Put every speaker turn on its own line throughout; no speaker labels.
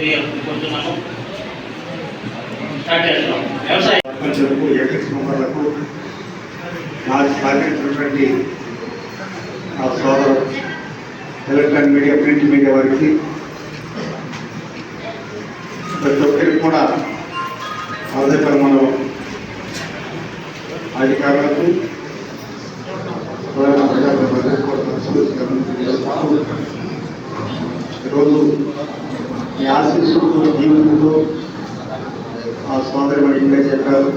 తెలియజేసుకుంటున్నాము స్టార్ట్ చేస్తున్నాం వ్యవసాయ. ప్రపంచకు ఎకటి కుమారులకు నాకు ఎలక్ట్రానిక్ మీడియా ప్రింట్ మీడియా వారికి ప్రతి ఒక్కరికి కూడా హృదయపరమలో అధికారులకు ఈరోజు మీ ఆశీస్సులతో జీవితంలో ఆ సోదరి మరి ఇంగ్లే చెప్పారు.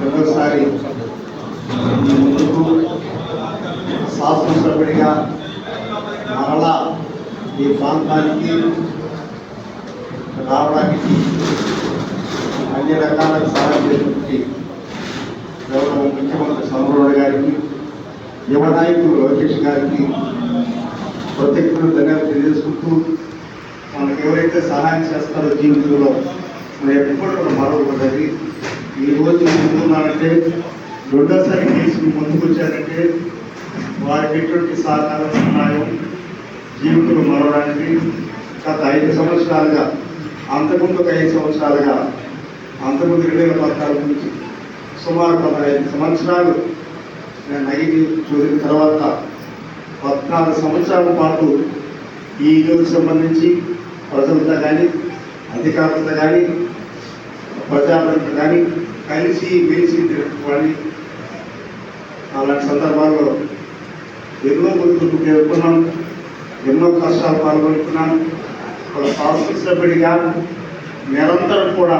రెండోసారి మీ ముందుకు శాసనసభ్యుడిగా మరలా ఈ ప్రాంతానికి రావడానికి అన్ని రకాల సహాయం చేసినటువంటి గౌరవ ముఖ్యమంత్రి చంద్రబాబు గారికి యువ నాయకులు లోకేష్ గారికి ప్రత్యేకంగా ధన్యవాదాలు తెలియజేసుకుంటూ మనకు ఎవరైతే సహాయం చేస్తారో జీవితంలో మరి ఎప్పుడు కూడా ఈ రోజు ముందున్నారంటే రెండోసారి కేసు ముందుకు వచ్చారంటే వారికి ఎటువంటి సహకారం సహాయం జీవితంలో మరవడానికి గత ఐదు సంవత్సరాలుగా అంతకుముందు ఒక ఐదు సంవత్సరాలుగా అంతకుముందు రెండు వేల పద్నాలుగు నుంచి సుమారు పదహైదు సంవత్సరాలు నేను ఐదు చూసిన తర్వాత పద్నాలుగు సంవత్సరాల పాటు ఈ ఇల్లుకు సంబంధించి ప్రజలతో కానీ అధికారులతో కానీ ప్రజాప్రతినిధులతో కానీ కలిసి మెలిసి తిరుగుకోవాలి అలాంటి సందర్భాల్లో ఎన్నో ముందుకు ఎదుర్కొన్నాం ఎన్నో కష్టాలు పాల్గొంటున్నాను ఒక శాసనసభ్యుడిగా నిరంతరం కూడా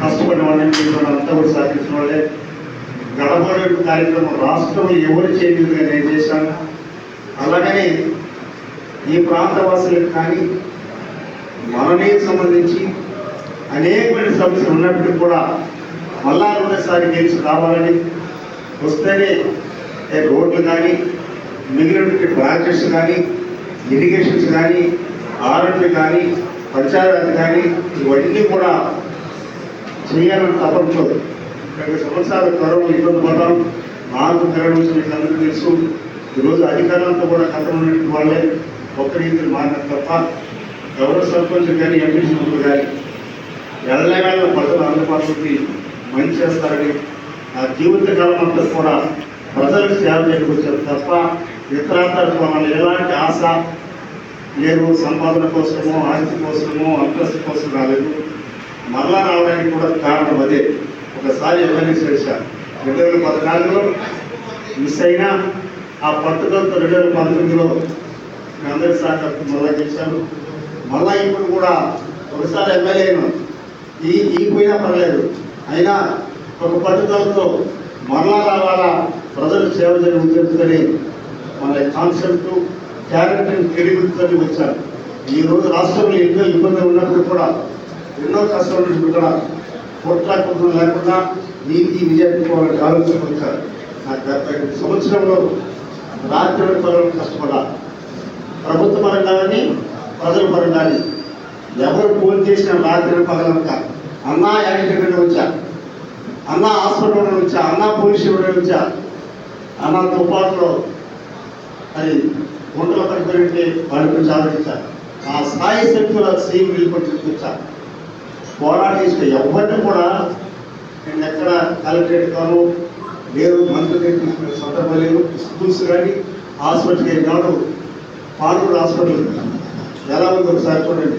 కష్టపడిన వాళ్ళని అంతా కూడా సాధించిన వాళ్ళే. గడపడే కార్యక్రమం రాష్ట్రంలో ఎవరు చేయలేదుగా నేను చేశాను. అలాగనే ఈ ప్రాంతవాసులకు కానీ మననే సంబంధించి అనేకమైన సమస్యలు ఉన్నప్పటికీ కూడా మళ్ళా రెండోసారి గెలిచి రావాలని వస్తేనే రోడ్లు కానీ మిగిలినటువంటి బ్రాంచెస్ కానీ ఇరిగేషన్స్ కానీ ఆరోగ్య కానీ పంచాయతీ కానీ ఇవన్నీ కూడా చేయాలని తప్పదు రెండు సంవత్సరాల కరోనా ఇబ్బంది పడ్డాం నాకు కరోనా విషయం మీకు అందరికీ తెలుసు. ఈరోజు అధికారులంతా కూడా కష్టమైనటువంటి వాళ్ళే ఒక్కరి ఇద్దరు మారిన తప్ప గౌరవ సర్పంచ్ కానీ ఎంపీసీ కానీ ఎల్లవేళ ప్రజలు అందుబాటులోకి మంచి చేస్తారని నా జీవిత కాలం అంతా కూడా ప్రజలకు సేవ చేయకొచ్చారు తప్ప ఇతరాంతర వాళ్ళు ఎలాంటి ఆశ లేదు సంపాదన కోసమో ఆస్తి కోసమో అంతస్తు కోసం రాలేదు. మరలా రావడానికి కూడా కారణం అదే. ఒకసారి ఎమ్మెల్యే చేశారు. రెండు వేల పద్నాలుగులో మిస్ అయినా ఆ పట్టుదలతో రెండు వేల పంతొమ్మిదిలో మీ అందరి సహకారం మరలా చేశాను మళ్ళా ఇప్పుడు కూడా ఒకసారి ఎమ్మెల్యే ఈ ఈపోయినా పోయినా పర్లేదు. అయినా ఒక పట్టుదలతో మరలా రావాలా? ప్రజలు సేవ జరుగుతుందని మన కాన్సెప్ట్ క్యారెక్టర్ క్రెడిబిలిటీతో వచ్చారు. ఈ రోజు రాష్ట్రంలో ఎన్నో ఇబ్బందులు ఉన్నప్పుడు కూడా ఎన్నో కష్టాలు కూడా కొట్లాడుకుంటున్న లేకుండా నీతి విజయానికి ఆలోచన వచ్చారు. నాకు గత సంవత్సరంలో రాత్రి పనులు కష్టపడాలి ప్రభుత్వ పరంగా కానీ ప్రజల పరంగా ఎవరు ఫోన్ చేసిన రాత్రి పగలనక అన్నా యాక్సిడెంట్ వచ్చా అన్న హాస్పిటల్ వచ్చా అన్న పోలీస్ స్టేషన్ వచ్చా అన్న తుపాటులో అది గుంటల పరిపాలన వాడిని సాధించారు ఆ స్థాయి శక్తుల సీఎం నిలబడి పోరాటేస్తే ఎవరిని కూడా నేను ఎక్కడ కలెక్టరేట్ కాను లేదు మంత్రి తీసుకునే సందర్భం లేదు. స్కూల్స్ కానీ హాస్పిటల్కి కాదు పాలూరు హాస్పిటల్ ఎలా ఉంది ఒకసారి చూడండి.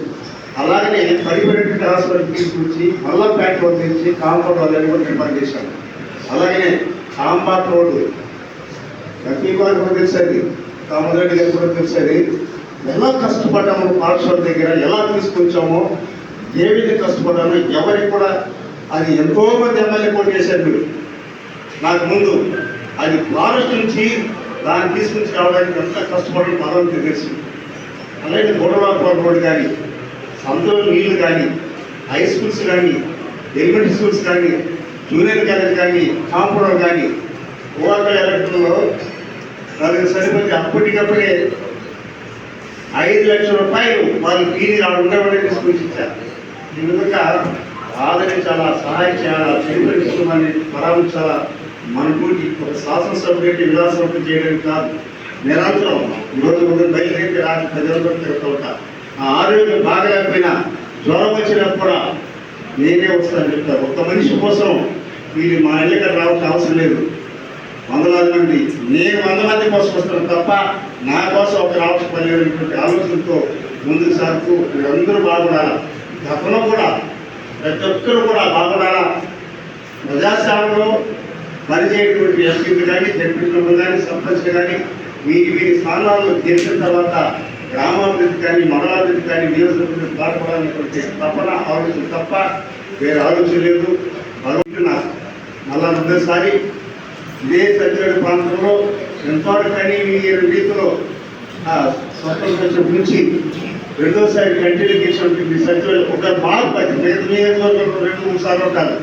అలాగనే పడిపోయినటువంటి హాస్పిటల్ తీసుకొచ్చి మళ్ళా ప్యాక్ తెచ్చి కాంపౌండ్ వాళ్ళని కూడా నిర్మాణం చేశాను అలాగనే కాంపాట్ రోడ్డు. ప్రతి వారికి కూడా తెలిసేది కామరెడ్డి గారు కూడా తెలిసేది ఎలా కష్టపడ్డాము పాఠశాల దగ్గర ఎలా తీసుకొచ్చామో ఏ విధంగా కష్టపడ్డామో ఎవరికి కూడా అది ఎంతో మంది ఎమ్మెల్యే కూడా చేశారు మీరు. నాకు ముందు అది ఫారెస్ట్ నుంచి దాన్ని తీసుకొచ్చి రావడానికి ఎంత కష్టపడి భగవంతుకి తెలుసు. అలాగే గొడవల రోడ్ కానీ సంతలో నీళ్ళు కానీ హై స్కూల్స్ కానీ ఎలిమెంటరీ స్కూల్స్ కానీ జూనియర్ కాలేజ్ కానీ కాంపౌండర్ కానీ ఓఆర్కల్ ఎలక్ట్రన్లో వాళ్ళకి సరిపోతే అప్పటికప్పుడే ఐదు లక్షల రూపాయలు వాళ్ళు ఫీజు రావడం ఉండేవాడే ఇచ్చారు. ఈ విధంగా ఆదరించాలా సహాయం చేయాలా చరిత్ర పరామర్శాలా మనకు ఒక శాసనసభ్యుడి విలాసం చేయడానికి కాదు. నిరంతరం ఈరోజు మూడు బయలుదేరి రాత్రి ప్రజలతో ఉంటాను ఆ ఆరోగ్యం బాగలేకపోయినా జ్వరం వచ్చినప్పుడు కూడా నేనే వస్తాను చెప్తాను ఒక్క మనిషి కోసం వీళ్ళు మా ఇళ్ళకి రావాల్సిన అవసరం లేదు. వందలాది మంది నేను వంద మంది కోసం వస్తాను తప్ప నా కోసం ఒక రావచ్చు పనిచేటువంటి ఆలోచనతో ముందుకు సాగుతూ మీరందరూ బాగుండాలా? గతంలో కూడా ప్రతి ఒక్కరు కూడా బాగుండాలా? ప్రజాస్వామ్యంలో పనిచేయటువంటి ఎంపీలు కానీ జడ్పీలు కానీ సర్పంచ్లు కానీ వీరి వీరి స్థానాలను చేసిన తర్వాత గ్రామాభివృద్ధి కానీ మండలాభివృద్ధి కానీ నియోజకవర్గం పాల్పడాలనేటువంటి తపన ఆలోచన తప్ప వేరే ఆలోచన లేదు. అనుకుంటున్నా మళ్ళా రెండోసారి ఇదే సత్యవేడు ప్రాంతంలో ఎంతవరకు కానీ ఈ రీతిలో ఆ, స్వతంత్రం నుంచి రెండోసారి కంటిన్యూ చేసినటువంటి సత్యవేడు ఒక మార్పు అది. మిగతా నియోజకవర్గంలో రెండు మూడు సార్లు ఉంటారు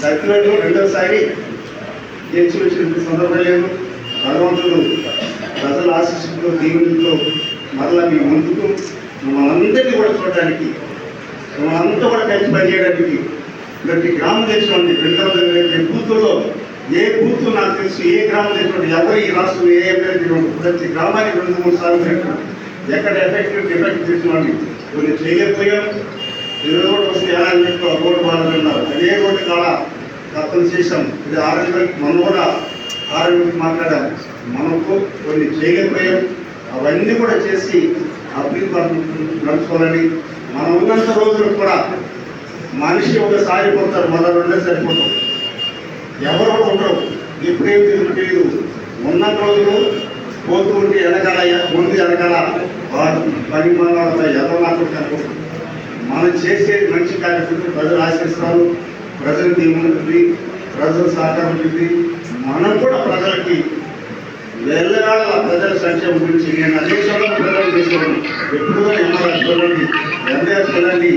సత్యవేడు రెండోసారి గెలిచి వచ్చినటువంటి సందర్భం లేదు. భగవంతుడు ప్రజల ఆశీస్సులతో దీవులతో మరలా మీ ముందుకు మమ్మల్ని కూడా చూడడానికి మమ్మల్ని అంతా కూడా కలిసి పనిచేయడానికి ప్రతి గ్రామం తెచ్చినటువంటి రెండు బూతుల్లో ఏ బూత్ నాకు తెలుసు ఏ గ్రామం తెచ్చినటువంటి ఎవరు ఈ రాష్ట్రంలో ఏ అభ్యర్థి ప్రతి గ్రామానికి రెండు మూడు సార్లు ఎక్కడ ఎఫెక్టివ్ డిఫెక్ట్ తెచ్చినవాడిని కొన్ని చేయలేకపోయాం. ఇరవై రోడ్డు వస్తే ఎలా అని చెప్పి ఆ రోడ్డు బాగున్నారు అదే రోడ్డు కాడ కప్పలు చేశాం. ఇది ఆరోగ్యం మనం కూడా ఆరోగ్యం మాట్లాడాలి. మనకు కొన్ని చేయకపోయాం. అవన్నీ కూడా చేసి అభివృద్ధి నడుచుకోవాలని మనం ఉన్నంత రోజులు కూడా మనిషి ఒకసారి పోతారు మళ్ళీ రెండే సరిపోతాం ఎవరు కూడా ఉండరు. ఎప్పుడేం తెలియదు ఉన్న రోజులు పోతూ ఉంటే వెనకాల ముందు వెనకాల వాడు పని మనతో ఎవరు నాకు కనుకుంటారు మనం చేసేది మంచి కార్యక్రమం ప్రజలు ఆశిస్తారు. ప్రజలు దీవుంటుంది ప్రజల సహకారం ఉంటుంది మనం కూడా ప్రజలకి వెళ్ళగాల ప్రజల సంక్షేమం గురించి నేను అధ్యక్షంలో ప్రజలు చేసేవాడిని ఎప్పుడు ఎంఆర్ఎస్ వెళ్ళండి ఎంఆర్ఎస్ వెళ్ళండి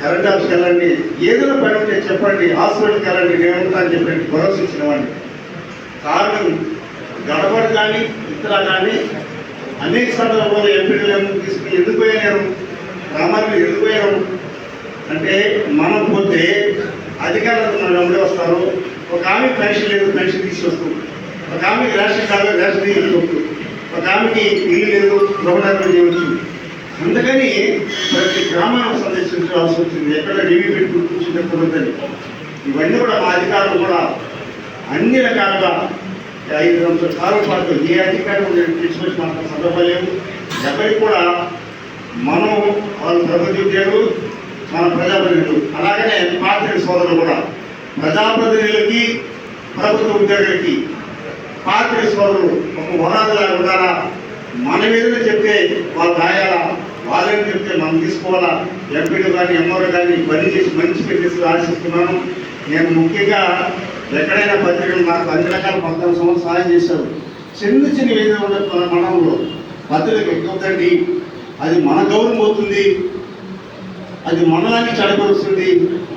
కరెంట్ ఆఫీస్కి వెళ్ళండి ఏదైనా పని ఉంటే చెప్పండి హాస్పిటల్కి వెళ్ళండి నేను ఉంటాను చెప్పండి భరోసా ఇచ్చినవాడిని. కారణం గడపడి కానీ ఇతర కానీ అనేక సందర్భాల్లో ఎంపీలు తీసుకుని ఎందుకు పోయాను గ్రామాల్లో ఎందుకు పోయాను అంటే మనం పోతే అధికారులకు మన వెంబడి వస్తారు. ఒక ఆమె పెన్షన్ లేదు పెన్షన్ తీసుకొస్తాం ఒక ఆమెకి రేషన్ కార్డు రేషన్ తీసుకొస్తూ ఒక ఆమెకి ఇల్లు లేదు గృహనిర్మాణం చేయవచ్చు. అందుకని ప్రతి గ్రామాన్ని సందర్శించాల్సి వచ్చింది. ఎక్కడ రివ్యూ పెట్టి కూర్చుంటే ఇవన్నీ కూడా మా అధికారులు కూడా అన్ని రకాలుగా ఐదు సంవత్సరాల కాలం పాటు ఏ అధికారులు తీసుకొచ్చి మాకు సందర్భం లేదు. ఎవరికి కూడా మనం వాళ్ళు ప్రభుత్వ ఉద్యోగులు మన ప్రజాప్రతినిధులు. అలాగనే పార్టీ సోదరులు కూడా. ప్రజాప్రతినిధులకి ప్రభుత్వ ఉద్యోగులకి పార్టీ సోదరులు ఒక వరాదిలా ఉండాలా మన మీదనే చెప్తే వాళ్ళు రాయాలా వాళ్ళని చెప్తే మనం తీసుకోవాలా? ఎంపీలు కానీ ఎంఆర్ఓ కానీ పని చేసి మంచి పెట్టేసి ఆశిస్తున్నాను. నేను ముఖ్యంగా ఎక్కడైనా పత్రికలు నాకు అన్ని రకాల పద్నాలుగు సంవత్సరాలు సహాయం చేశారు. చిన్న చిన్న ఏదైనా ఉన్న మన మండలంలో. పత్రికలు ఎక్కువదండి అది మన గౌరవం అవుతుంది అది మండలానికి చెడగొరుస్తుంది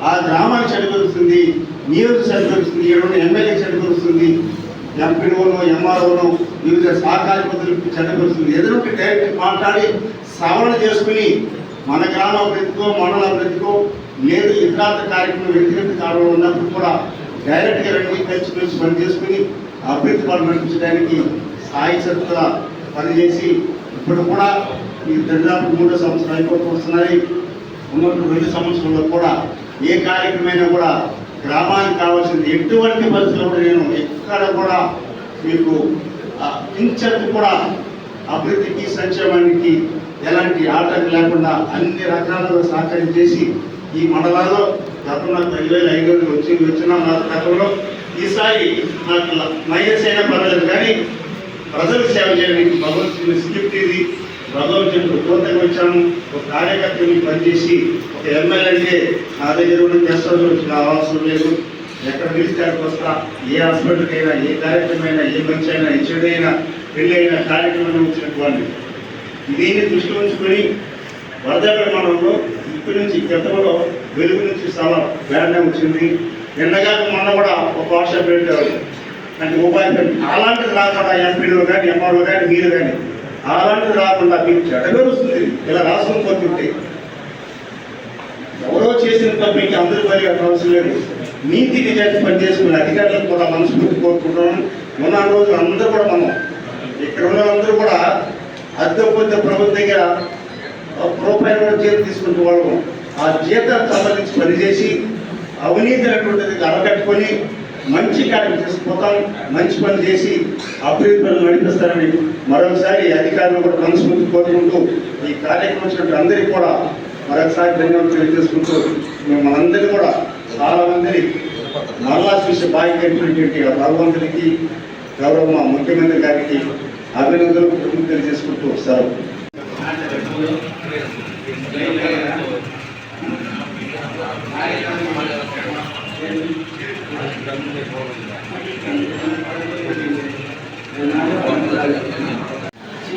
ఆ గ్రామానికి చెడగొరుస్తుంది నియోజక చెడగొరుస్తుంది ఏడు ఎమ్మెల్యే చెడగొరుస్తుంది ఎంపీఓను ఎంఆర్ఓను వివిధ సహకారిపతులకు చెడగొరుస్తుంది ఎదురు డైరెక్ట్ మాట్లాడి సవరణ చేసుకుని మన గ్రామ అభివృద్ధికో మండల అభివృద్ధికో లేదు ఇతరాత కార్యక్రమం వ్యక్తిగత కార్యక్రమం ఉన్నప్పుడు కూడా డైరెక్ట్గా రెండు కలిసి కలిసి పని చేసుకుని అభివృద్ధి పనులు నడిపించడానికి స్థాయి సత్తుగా పనిచేసి ఇప్పుడు కూడా ఈ దరిదాపు మూడో సంవత్సరాలు అయిపోతూ వస్తున్నాయి ఉన్నటువంటి రెండు సంవత్సరంలో కూడా ఏ కార్యక్రమైనా కూడా గ్రామానికి కావాల్సింది ఎటువంటి పరిస్థితుల్లో కూడా నేను ఎక్కడ కూడా మీకు ఆ, కించెత్తు కూడా అభివృద్ధికి సంక్షేమానికి ఎలాంటి ఆటంకం లేకుండా అన్ని రకాలుగా సహకారం చేసి ఈ మండలాల్లో గతంలో పది వేల ఐదు వందలు వచ్చి వచ్చిన నా గతంలో ఈసారి నాకు మైనస్ అయినా పర్వాలేదు. కానీ ప్రజలకు సేవ చేయడానికి భగవంతుని స్క్రిప్ట్ ఇది భగవంతుడు కోతకు వచ్చాము ఒక కార్యకర్తని పనిచేసి ఒక ఎమ్మెల్యే అంటే నా దగ్గర ఉన్న చేస్తాను వచ్చిన అవసరం లేదు. ఎక్కడ పిలిస్తే అక్కడికి వస్తా. ఏ హాస్పిటల్కి అయినా ఏ కార్యక్రమైనా ఏ మంచి అయినా ఏ చెడు అయినా పెళ్ళి అయినా కార్యక్రమం వచ్చినటువంటి దీన్ని దృష్టిలో ఉంచుకొని వరదగడ మండలంలో ఇప్పటి నుంచి గతంలో వెలుగు నుంచి చాలా వేడనే వచ్చింది. ఎండగాక మొన్న కూడా ఒక వర్షం పెట్టారు అంటే ఉపాధి అలాంటిది రాకుండా ఎంపీలు కానీ ఎంఆర్ఓ కానీ మీరు కానీ అలాంటిది రాకుండా మీకు చెడగరుస్తుంది ఇలా రాసుకుని పోతుంటే ఎవరో చేసిన తప్పికి అందరూ పని అవసరం లేదు. నీతి నిజాన్ని పనిచేసుకునే అధికారులకు కూడా మనస్ఫూర్తి కోరుకుంటున్నాను ఉన్న రోజు అందరూ కూడా మనం ఇక్కడ ఉన్న వాళ్ళందరూ కూడా అద్దె పొద్దు ప్రభుత్వం దగ్గర రూపాయలు కూడా జీతం తీసుకుంటూ వాళ్ళు ఆ జీతానికి సంబంధించి పనిచేసి అవినీతి అనేటువంటిది అరకట్టుకొని
మంచి కార్యక్రమం తీసుకుపోతాం మంచి పని చేసి అభివృద్ధి పనులు నడిపిస్తారని మరొకసారి అధికారులు కూడా మనస్ఫూర్తి కోరుకుంటూ ఈ కార్యక్రమం వచ్చినట్టు అందరికీ కూడా మరొకసారి ధన్యవాదాలు తెలియజేసుకుంటూ మిమ్మల్ని కూడా చాలా మందిని మరలా చూసే బాధ్యతటువంటి ఆ గౌరవ మా ముఖ్యమంత్రి గారికి అభినందనలు తెలియజేసుకుంటూ వస్తారు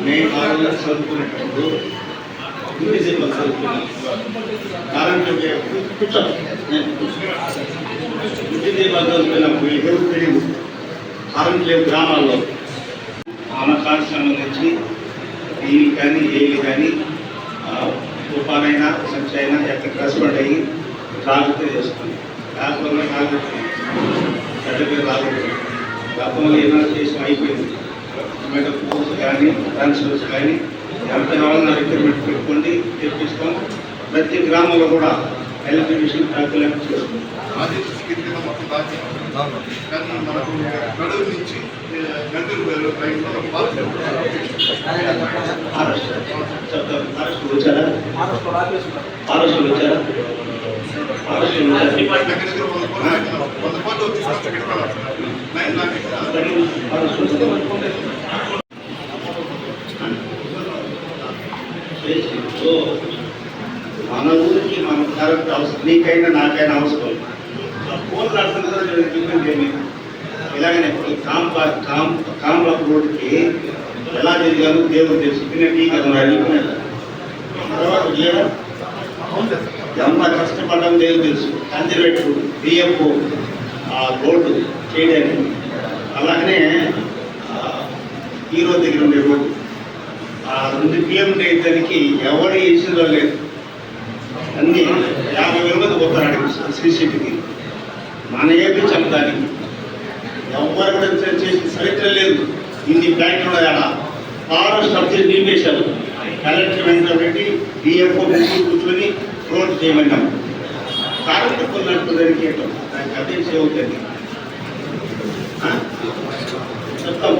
నేను కాలంలో చదువుకునేటప్పుడు ఇంటి సేవలు చదువుకున్నాను కాలంలో కూర్చో నేను ఇంటి సేవలు చదువుకున్నప్పుడు ఎవరు తెలియదు కరెంట్ లేవు గ్రామాల్లో ఆనకాలకు సంబంధించి ఈలు కానీ ఏలు కానీ తుఫానైనా సంచి అయినా ఎక్కడ కష్టపడి అయ్యి రాకపోతే చేస్తుంది రాకపోతే రాకపోతే చెడ్డ పేరు రాకపోతే గతంలో ఏమైనా చేసిన అయిపోయింది టొమాటో పూస్ కానీ ట్రాన్స్ఫర్స్ కానీ ఎంత కావాలన్నా రిక్రూట్మెంట్ పెట్టుకోండి తెప్పిస్తాం. ప్రతి గ్రామంలో కూడా ఎలక్ట్రిఫికేషన్ క్యాల్కులేట్
దాచి కానీ మనకు గడువు నుంచి గంటలు పాలు
చెప్తారు మహారాష్ట్ర వచ్చారా? మహారాష్ట్ర వచ్చారా? మన ఊరికి మన కరెక్ట్ అవసరం నీకైనా నాకైనా అవసరం ఫోన్ రాస్తుంది కదా నేను ఇబ్బంది ఏమి ఇలాగనే ఇప్పుడు కాంపా కాం కాంబాబు రోడ్డుకి ఎలా తిరిగాను దేవుడు తెలుసు తినే కదా అడుగుతున్నాడు తర్వాత లేదా ఎంత కష్టపడడం లేదు తెలుసు. కందిరెట్టు బియ్యపు రోడ్డు చేయడానికి. అలాగనే హీరో దగ్గర ఉండే రోడ్డు ఆ రెండు కిలోమీటర్ ఇద్దరికి ఎవరు ఇష్యూలో లేదు. అన్ని యాభై వేల మంది పోతారు శ్రీశక్తికి మన ఏపీ చెప్తానికి ఎవరు కూడా చేసిన చరిత్ర లేదు. ఇన్ని బ్యాంకులు ఉన్నాయి ఆడ ఫారెస్ట్ అబ్జెక్ట్ నిలిపేశారు కలెక్టర్ వెంకటరెడ్డి పెట్టి డిఎఫ్ఓ కూర్చొని రోడ్ చేయమన్నాం. కరెంట్ కొన్నట్టు దానికి దానికి అదే సేవుతుంది చెప్తాం.